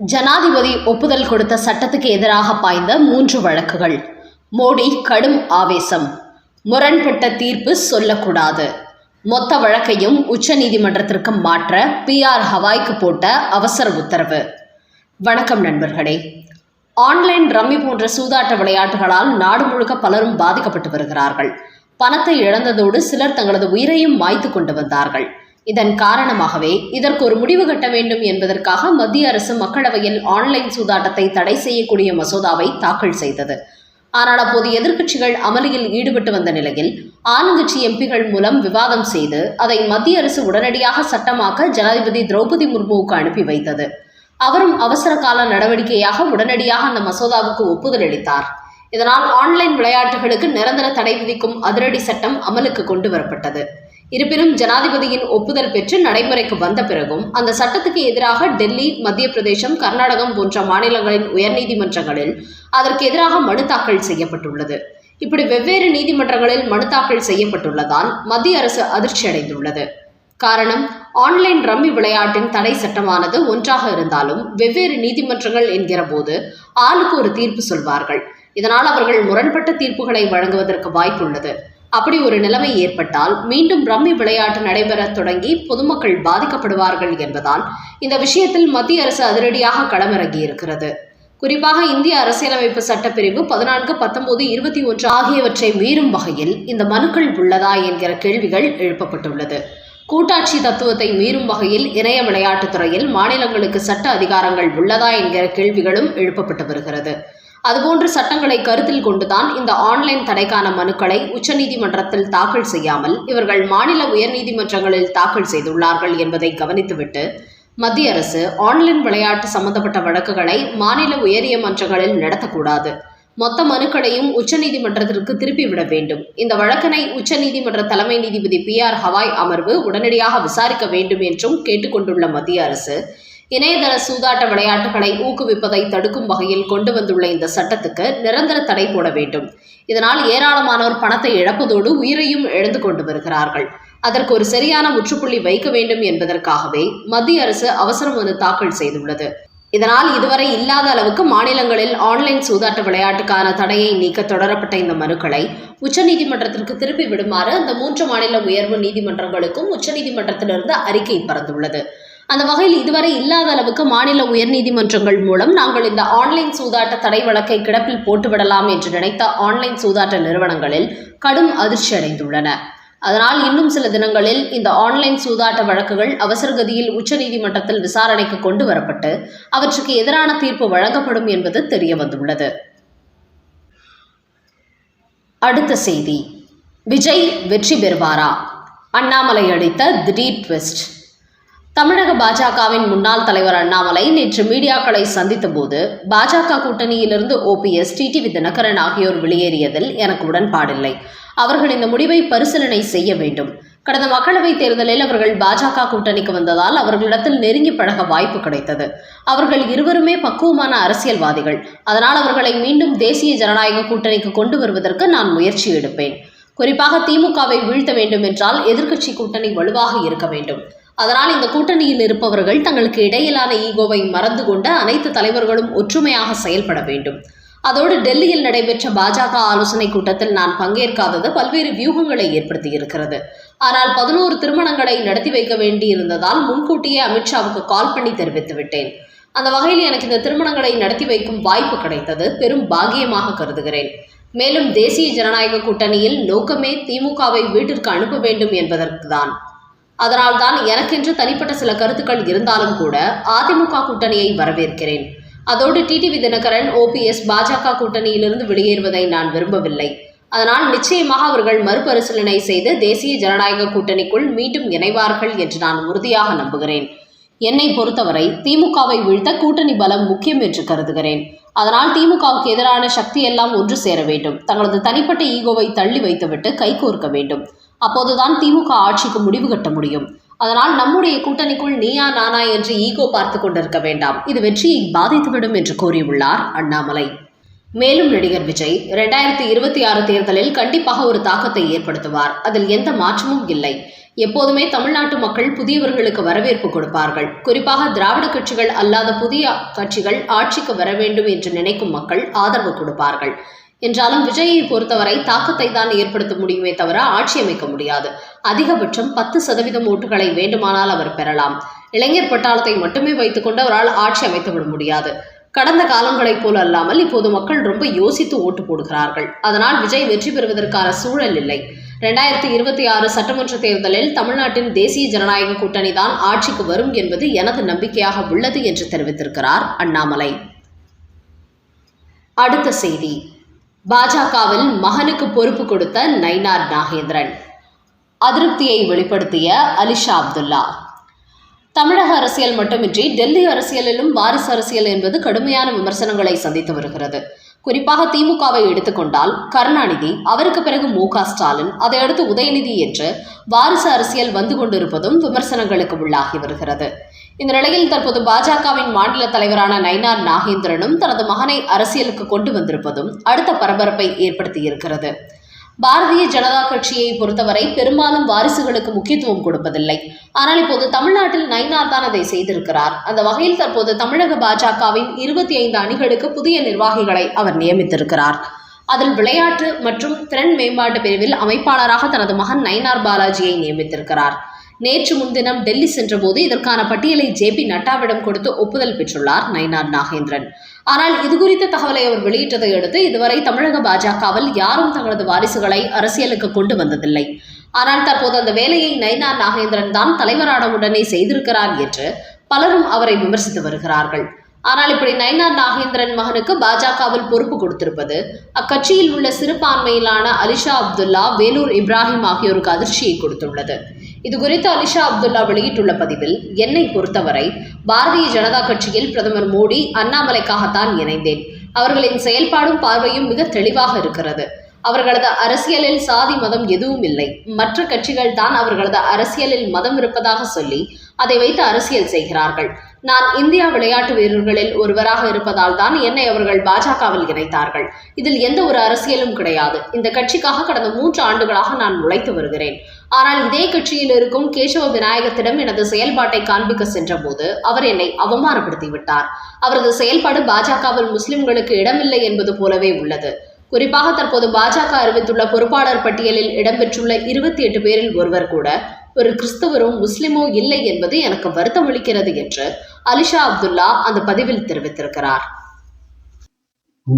ஜனாதிபதி ஒப்புதல் கொடுத்த சட்டத்துக்கு எதிராக பாய்ந்த மூன்று வழக்குகள். மோடி கடும் ஆவேசம். முரண்பட்ட தீர்ப்பு சொல்லக்கூடாது. மொத்த வழக்கையும் உச்சநீதிமன்றத்திற்கு மாற்ற பிஆர் ஹவாய்க்கு போட்ட அவசர உத்தரவு. வணக்கம் நண்பர்களே. ஆன்லைன் ரம்மி போன்ற சூதாட்ட விளையாட்டுகளால் நாடு முழுக்க பலரும் பாதிக்கப்பட்டு வருகிறார்கள். பணத்தை இழந்ததோடு சிலர் தங்களது உயிரையும் மாய்த்து கொண்டு வந்தார்கள். இதன் காரணமாகவே இதற்கு ஒரு முடிவு கட்ட வேண்டும் என்பதற்காக மத்திய அரசு மக்களவையில் ஆன்லைன் சூதாட்டத்தை தடை செய்யக்கூடிய மசோதாவை தாக்கல் செய்தது. ஆனால் அப்போது எதிர்க்கட்சிகள் அமளியில் ஈடுபட்டு வந்த நிலையில் ஆளுங்கட்சி எம்பிகள் மூலம் விவாதம் செய்து அதை மத்திய அரசு உடனடியாக சட்டமாக்க ஜனாதிபதி திரௌபதி முர்முவுக்கு அனுப்பி வைத்தது. அவரும் அவசர கால நடவடிக்கையாக உடனடியாக அந்த மசோதாவுக்கு ஒப்புதல் அளித்தார். இதனால் ஆன்லைன் விளையாட்டுகளுக்கு நிரந்தர தடை விதிக்கும் அதிரடி சட்டம் அமலுக்கு கொண்டு வரப்பட்டது. இருப்பினும் ஜனாதிபதியின் ஒப்புதல் பெற்று நடைமுறைக்கு வந்த பிறகும் அந்த சட்டத்துக்கு எதிராக டெல்லி மத்திய பிரதேசம் கர்நாடகம் போன்ற மாநிலங்களின் உயர்நீதிமன்றங்களில் அதற்கு எதிராக மனு தாக்கல் செய்யப்பட்டுள்ளது. இப்படி வெவ்வேறு நீதிமன்றங்களில் மனு தாக்கல் செய்யப்பட்டுள்ளதால் மத்திய அரசு அதிர்ச்சி அடைந்துள்ளது. காரணம் ஆன்லைன் ரம்மி விளையாட்டின் தடை சட்டமானது ஒன்றாக இருந்தாலும் வெவ்வேறு நீதிமன்றங்கள் என்கிற போது ஆளுக்கு ஒரு தீர்ப்பு சொல்வார்கள். இதனால் அவர்கள் முரண்பட்ட தீர்ப்புகளை வழங்குவதற்கு வாய்ப்புள்ளது. அப்படி ஒரு நிலைமை ஏற்பட்டால் மீண்டும் ரம்மி விளையாட்டு நடைபெறத் தொடங்கி பொதுமக்கள் பாதிக்கப்படுவார்கள் என்பதால் இந்த விஷயத்தில் மத்திய அரசு அதிரடியாக களமிறங்கி இருக்கிறது. குறிப்பாக இந்திய அரசியலமைப்பு சட்டப்பிரிவு பதினான்கு பத்தொன்பது இருபத்தி ஒன்று ஆகியவற்றை மீறும் வகையில் இந்த மனுக்கள் உள்ளதா என்கிற கேள்விகள் எழுப்பப்பட்டுள்ளது. கூட்டாட்சி தத்துவத்தை மீறும் வகையில் இணைய விளையாட்டுத் துறையில் மாநிலங்களுக்கு சட்ட அதிகாரங்கள் உள்ளதா என்கிற கேள்விகளும் எழுப்பப்பட்டு வருகிறது. அதுபோன்ற சட்டங்களை கருத்தில் கொண்டுதான் இந்த ஆன்லைன் தடைக்கான மனுக்களை உச்சநீதிமன்றத்தில் தாக்கல் செய்யாமல் இவர்கள் மாநில உயர்நீதிமன்றங்களில் தாக்கல் செய்துள்ளார்கள் என்பதை கவனித்துவிட்டு மத்திய அரசு ஆன்லைன் விளையாட்டு சம்பந்தப்பட்ட வழக்குகளை மாநில உயரிய மன்றங்களில் நடத்தக்கூடாது. மொத்த மனுக்களையும் உச்சநீதிமன்றத்திற்கு திருப்பிவிட வேண்டும். இந்த வழக்கினை உச்சநீதிமன்ற தலைமை நீதிபதி பி ஆர் ஹவாய் அமர்வு உடனடியாக விசாரிக்க வேண்டும் என்றும் கேட்டுக்கொண்டுள்ள மத்திய அரசு இணையதள சூதாட்ட விளையாட்டுகளை ஊக்குவிப்பதை தடுக்கும் வகையில் கொண்டு வந்துள்ள இந்த சட்டத்துக்கு நிரந்தர தடை போட வேண்டும். இதனால் ஏராளமானோர் பணத்தை இழப்பதோடு உயிரையும் இழந்து கொண்டு வருகிறார்கள். அதற்கு ஒரு சரியான முற்றுப்புள்ளி வைக்க வேண்டும் என்பதற்காகவே மத்திய அரசு அவசர மனு தாக்கல் செய்துள்ளது. இதனால் இதுவரை இல்லாத அளவுக்கு மாநிலங்களில் ஆன்லைன் சூதாட்ட விளையாட்டுக்கான தடையை நீக்க தொடரப்பட்ட இந்த மனுக்களை உச்சநீதிமன்றத்திற்கு திருப்பி விடுமாறு அந்த மூன்று மாநில உயர்வு நீதிமன்றங்களுக்கும் உச்சநீதிமன்றத்திலிருந்து அறிக்கை பறந்துள்ளது அந்த வகையில் இதுவரை இல்லாத அளவுக்கு மாநில உயர்நீதிமன்றங்கள் மூலம் நாங்கள் இந்த ஆன்லைன் சூதாட்ட தடை வழக்கை கிடப்பில் போட்டுவிடலாம் என்று நினைத்த ஆன்லைன் சூதாட்ட நிறுவனங்களில் கடும் அதிர்ச்சி அடைந்துள்ளன. அதனால் இன்னும் சில தினங்களில் இந்த ஆன்லைன் சூதாட்ட வழக்குகள் அவசரகதியில் உச்சநீதிமன்றத்தில் விசாரணைக்கு கொண்டு வரப்பட்டு அவற்றுக்கு எதிரான தீர்ப்பு வழங்கப்படும் என்பது தெரிய வந்துள்ளது அடுத்த செய்தி. விஜய் வெற்றி பெறுவாரா? அண்ணாமலை அளித்த திடீர் ட்விஸ்ட். தமிழக பாஜகவின் முன்னாள் தலைவர் அண்ணாமலை நேற்று மீடியாக்களை சந்தித்த போது பாஜக கூட்டணியிலிருந்து ஓபிஎஸ் டிடிவி தினகரன் ஆகியோர் வெளியேறியதில் எனக்கு உடன்பாடில்லை. அவர்கள் இந்த முடிவை பரிசீலனை செய்ய வேண்டும். கடந்த மக்களவைத் தேர்தலில் அவர்கள் பாஜக கூட்டணிக்கு வந்ததால் அவர்களிடத்தில் நெருங்கி பழக வாய்ப்பு கிடைத்தது. அவர்கள் இருவருமே பக்குவமான அரசியல்வாதிகள். அதனால் அவர்களை மீண்டும் தேசிய ஜனநாயக கூட்டணிக்கு கொண்டு வருவதற்கு நான் முயற்சி எடுப்பேன். குறிப்பாக திமுகவை வீழ்த்த வேண்டும் என்றால் எதிர்க்கட்சி கூட்டணி வலுவாக இருக்க வேண்டும். அதனால் இந்த கூட்டணியில் இருப்பவர்கள் தங்களுக்கு இடையிலான ஈகோவை மறந்து கொண்டு அனைத்து தலைவர்களும் ஒற்றுமையாக செயல்பட வேண்டும். அதோடு டெல்லியில் நடைபெற்ற பாஜக ஆலோசனை கூட்டத்தில் நான் பங்கேற்காதது பல்வேறு வியூகங்களை ஏற்படுத்தியிருக்கிறது. ஆனால் பதினோரு திருமணங்களை நடத்தி வைக்க வேண்டியிருந்ததால் முன்கூட்டியே அமித்ஷாவுக்கு கால் பண்ணி தெரிவித்து விட்டேன். அந்த வகையில் எனக்கு இந்த திருமணங்களை நடத்தி வைக்கும் வாய்ப்பு கிடைத்தது பெரும் பாகியமாக கருதுகிறேன். மேலும் தேசிய ஜனநாயக கூட்டணியில் நோக்கமே திமுகவை வீட்டிற்கு அனுப்ப வேண்டும் என்பதற்கு தான் அதனால்தான் எனக்கென்று தனிப்பட்ட சில கருத்துக்கள் இருந்தாலும் கூட அதிமுக கூட்டணியை வரவேற்கிறேன். அதோடு டிடிவி தினகரன் ஓபிஎஸ் பாஜக கூட்டணியிலிருந்து வெளியேறுவதை நான் விரும்பவில்லை. அதனால் நிச்சயமாக அவர்கள் மறுபரிசீலனை செய்து தேசிய ஜனநாயக கூட்டணிக்குள் மீண்டும் இணைவார்கள் என்று நான் உறுதியாக நம்புகிறேன். என்னை பொறுத்தவரை திமுகவை வீழ்த்த கூட்டணி பலம் முக்கியம் என்று கருதுகிறேன். அதனால் திமுகவுக்கு எதிரான சக்தி எல்லாம் ஒன்று சேர வேண்டும். தங்களது தனிப்பட்ட ஈகோவை தள்ளி வைத்துவிட்டு கைகோர்க்க வேண்டும். அப்போதுதான் திமுக ஆட்சிக்கு முடிவு கட்ட முடியும். அதனால் நம்முடைய கூட்டணிக்குள் நீயா நானா என்று ஈகோ பார்த்து கொண்டிருக்க வேண்டாம். இது வெற்றியை பாதித்துவிடும் என்று கூறியுள்ளார் அண்ணாமலை. மேலும் நடிகர் விஜய் இரண்டாயிரத்தி இருபத்தி ஆறு தேர்தலில் கண்டிப்பாக ஒரு தாக்கத்தை ஏற்படுத்துவார். அதில் எந்த மாற்றமும் இல்லை. எப்போதுமே தமிழ்நாட்டு மக்கள் புதியவர்களுக்கு வரவேற்பு கொடுப்பார்கள். குறிப்பாக திராவிட கட்சிகள் அல்லாத புதிய கட்சிகள் ஆட்சிக்கு வர வேண்டும் என்று நினைக்கும் மக்கள் ஆதரவு கொடுப்பார்கள். என்றாலும் விஜயை பொறுத்தவரை தாக்கத்தை தான் ஏற்படுத்த முடியுமே தவிர ஆட்சி அமைக்க முடியாது. அதிகபட்சம் பத்து சதவீதம் ஓட்டுகளை வேண்டுமானால் அவர் பெறலாம். இளைஞர் பட்டாளத்தை மட்டுமே வைத்துக்கொண்டு அவரால் ஆட்சி அமைத்துவிட முடியாது. கடந்த காலங்களைப் போல அல்லாமல் இப்போது மக்கள் ரொம்ப யோசித்து ஓட்டு போடுகிறார்கள். அதனால் விஜய் வெற்றி பெறுவதற்கான சூழல் இல்லை. ரெண்டாயிரத்தி இருபத்தி ஆறு சட்டமன்ற தேர்தலில் தமிழ்நாட்டின் தேசிய ஜனநாயக கூட்டணி தான் ஆட்சிக்கு வரும் என்பது எனது நம்பிக்கையாக உள்ளது என்று தெரிவித்திருக்கிறார் அண்ணாமலை. அடுத்த செய்தி. பாஜகவில் மகனுக்கு பொறுப்பு கொடுத்த நைனார் நாகேந்திரன். அதிருப்தியை வெளிப்படுத்திய அலிஷா அப்துல்லா. தமிழக அரசியல் மட்டுமின்றி டெல்லி அரசியலிலும் வாரிசு அரசியல் என்பது கடுமையான விமர்சனங்களை சந்தித்து வருகிறது. குறிப்பாக திமுகவை எடுத்துக்கொண்டால் கருணாநிதி அவருக்கு பிறகு மு க ஸ்டாலின் அதையடுத்து உதயநிதி என்று வாரிசு அரசியல் வந்து கொண்டிருப்பதும் விமர்சனங்களுக்கு உள்ளாகி வருகிறது. இந்த நிலையில் தற்போது பாஜகவின் மாநில தலைவரான நயினார் நாகேந்திரனும் தனது மகனை அரசியலுக்கு கொண்டு வந்திருப்பதும் அடுத்த பரபரப்பை ஏற்படுத்தியிருக்கிறது. பாரதிய ஜனதா கட்சியை பொறுத்தவரை பெரும்பாலும் வாரிசுகளுக்கு முக்கியத்துவம் கொடுப்பதில்லை. ஆனால் இப்போது தமிழ்நாட்டில் நயினார் தான் அதை செய்திருக்கிறார். அந்த வகையில் தற்போது தமிழக பாஜகவின் இருபத்தி ஐந்து அணிகளுக்கு புதிய நிர்வாகிகளை அவர் நியமித்திருக்கிறார். அதில் விளையாட்டு மற்றும் திறன் மேம்பாட்டு பிரிவில் அமைப்பாளராக தனது மகன் நயினார் பாலாஜியை நியமித்திருக்கிறார். நேற்று முன்தினம் டெல்லி சென்றபோது இதற்கான பட்டியலை ஜே பி நட்டாவிடம் கொடுத்து ஒப்புதல் பெற்றுள்ளார் நயினார் நாகேந்திரன். ஆனால் இது குறித்த தகவலை அவர் வெளியிட்டதை அடுத்து இதுவரை தமிழக பாஜகவில் யாரும் தங்களது வாரிசுகளை அரசியலுக்கு கொண்டு வந்ததில்லை. ஆனால் தற்போது அந்த வேலையை நயினார் நாகேந்திரன் தான் தலைவரான உடனே செய்திருக்கிறார் என்று பலரும் அவரை விமர்சித்து வருகிறார்கள். ஆனால் இப்படி நயினார் நாகேந்திரன் மகனுக்கு பாஜகவில் பொறுப்பு கொடுத்திருப்பது அக்கட்சியில் உள்ள சிறுபான்மையிலான அலிஷா அப்துல்லா வேலூர் இப்ராஹிம் ஆகியோருக்கு அதிர்ச்சியை கொடுத்துள்ளது. இது குறித்து அலிஷா அப்துல்லா வெளியிட்டுள்ள பதிவில் என்னை பொறுத்தவரை பாரதிய ஜனதா கட்சியில் பிரதமர் மோடி அண்ணாமலைக்காகத்தான் இணைந்தேன். அவர்களின் செயல்பாடும் பார்வையும் மிக தெளிவாக இருக்கிறது. அவர்களது அரசியலில் சாதி மதம் எதுவும் இல்லை. மற்ற கட்சிகள் தான் அவர்களது அரசியலில் மதம் இருப்பதாக சொல்லி அதை வைத்து அரசியல் செய்கிறார்கள். நான் இந்தியா விளையாட்டு வீரர்களில் ஒருவராக இருப்பதால் தான் என்னை அவர்கள் பாஜகவில் இணைத்தார்கள். இதில் எந்த ஒரு அரசியலும் கிடையாது. இந்த கட்சிக்காக கடந்த மூன்று ஆண்டுகளாக நான் உழைத்து வருகிறேன். ஆனால் இதே கட்சியில் இருக்கும் கேசவ விநாயகத்திடம் எனது செயல்பாட்டை காண்பிக்க சென்றபோது அவர் என்னை அவமானப்படுத்தி விட்டார் அவரது செயல்பாடு பாஜகவில் முஸ்லிம்களுக்கு இடமில்லை என்பது போலவே உள்ளது. குறிப்பாக தற்போது பாஜக அறிவித்துள்ள பொறுப்பாளர் பட்டியலில் இடம்பெற்றுள்ள இருபத்தி எட்டு பேரில் ஒருவர் கூட ஒரு கிறிஸ்தவரும் முஸ்லிமோ இல்லை என்பது எனக்கு வருத்தமளிக்கிறது என்று அலிஷா அப்துல்லா அந்த பதிவில் தெரிவித்திருக்கிறார்.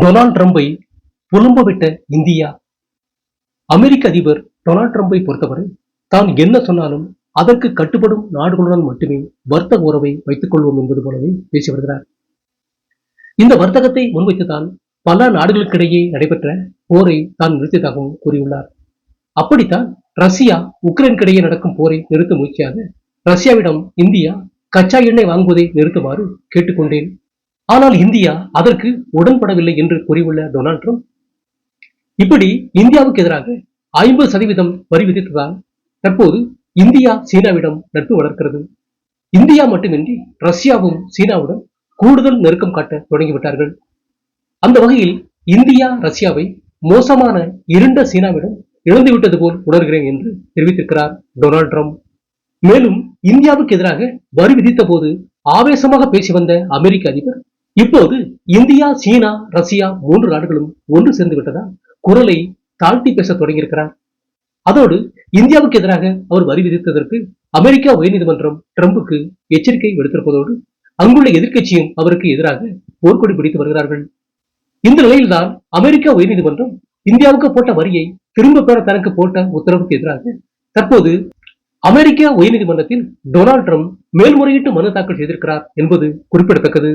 Donald ட்ரம்பை புலம்பவிட்ட India. அமெரிக்க அதிபர் டொனால்ட் ட்ரம்பை பொறுத்தவரை தான் என்ன சொன்னாலும் அதற்கு கட்டுப்படும் நாடுகளுடன் மட்டுமே வர்த்தக உறவை வைத்துக் கொள்வோம் என்பது போலவே பேசி வருகிறார். இந்த வர்த்தகத்தை முன்வைத்துதான் பல நாடுகளுக்கிடையே நடைபெற்ற போரை தான் நிறுத்தியதாகவும் கூறியுள்ளார். அப்படித்தான் ரஷ்யா உக்ரைனுக்கிடையே நடக்கும் போரை நிறுத்த முயற்சியாக ரஷ்யாவிடம் இந்தியா கச்சா எண்ணெய் வாங்குவதை நிறுத்துமாறு கேட்டுக்கொண்டேன். ஆனால் இந்தியா அதற்கு உடன்படவில்லை என்று கூறியுள்ள டொனால்ட் ட்ரம்ப் இப்படி இந்தியாவுக்கு எதிராக ஐம்பது சதவீதம் வரி விதித்ததால் தற்போது இந்தியா சீனாவிடம் நட்பு வளர்க்கிறது. இந்தியா மட்டுமின்றி ரஷ்யாவும் சீனாவுடன் கூடுதல் நெருக்கம் காட்ட தொடங்கிவிட்டார்கள். அந்த வகையில் இந்தியா ரஷ்யாவை மோசமான இருண்ட சீனாவிடம் இழந்துவிட்டது போல் உணர்கிறேன் என்று தெரிவித்திருக்கிறார் டொனால்ட் ட்ரம்ப். மேலும் இந்தியாவுக்கு எதிராக வரி விதித்த போது ஆவேசமாக பேசி வந்த அமெரிக்க அதிபர் இப்போது இந்தியா சீனா ரஷ்யா மூன்று நாடுகளும் ஒன்று சேர்ந்து விட்டதால் குரலை தாழ்த்தி பேச தொடங்கியிருக்கிறார் அதோடு இந்தியாவுக்கு எதிராக அவர் வரி விதித்ததற்கு அமெரிக்கா உயர்நீதிமன்றம் ட்ரம்புக்கு எச்சரிக்கை விடுத்திருப்பதோடு அங்குள்ள எதிர்க்கட்சியும் அவருக்கு எதிராக போர்க்கொடி பிடித்து வருகிறார்கள். இந்த நிலையில்தான் அமெரிக்கா உயர்நீதிமன்றம் இந்தியாவுக்கு போட்ட வரியை திரும்ப பெற தனக்கு போட்ட உத்தரவுக்கு எதிராக தற்போது அமெரிக்க உயர்நீதிமன்றத்தில் டொனால்ட் ட்ரம்ப் மேல்முறையீட்டு மனு தாக்கல் செய்திருக்கிறார் என்பது குறிப்பிடத்தக்கது.